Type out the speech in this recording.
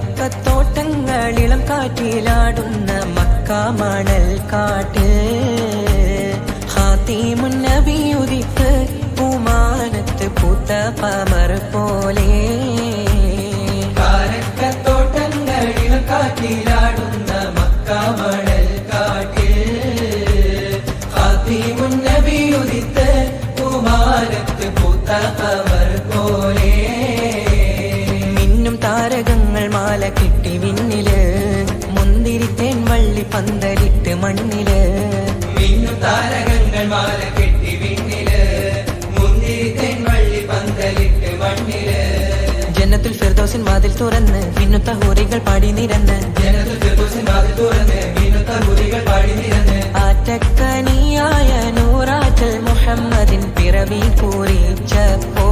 കാരക്കത്തോട്ടങ്ങളിളം കാറ്റിലാടുന്ന മക്കാമണൽ കാട്ടിൽ ഹാത്തിമുന്നബിയുദിത്ത് പൂമാനത്ത് പൂത്ത പമർ പോലെ. കാരക്കത്തോട്ടങ്ങളിളം കാറ്റിലാടുന്ന മക്കാമണൽ കാട്ടിൽ ഹാത്തിമുന്നബിയുദിത്ത് പൂമാനത്ത് പൂത്ത പമർ പോലെ കിട്ടി വിണ്ണിൽ. മുന്തിരിത്തേൻ വള്ളി പന്തലിട്ട് മണ്ണിൽ. മിന്നു താരകങ്ങൾ മാല കെട്ടി വിണ്ണിൽ. മുന്തിരിത്തേൻ വള്ളി പന്തലിട്ട് മണ്ണിൽ. ജന്നത്തുൽ ഫിർദോസിൻ വാതിൽ തുറന്ന് മിന്നുത്ത ഹൂറികൾ പാടി നിരന്ന്. ജനത്തിൽ ഫിർദോസിൻ വാതിൽ തുറന്ന് മിന്നുത്ത ഹൂറികൾ പാടി നിരന്ന്. ആറ്റക്കനിയായ നൂറാറ്റൽ മുഹമ്മദിൻ പിറവി കൂറിച്ചപ്പോ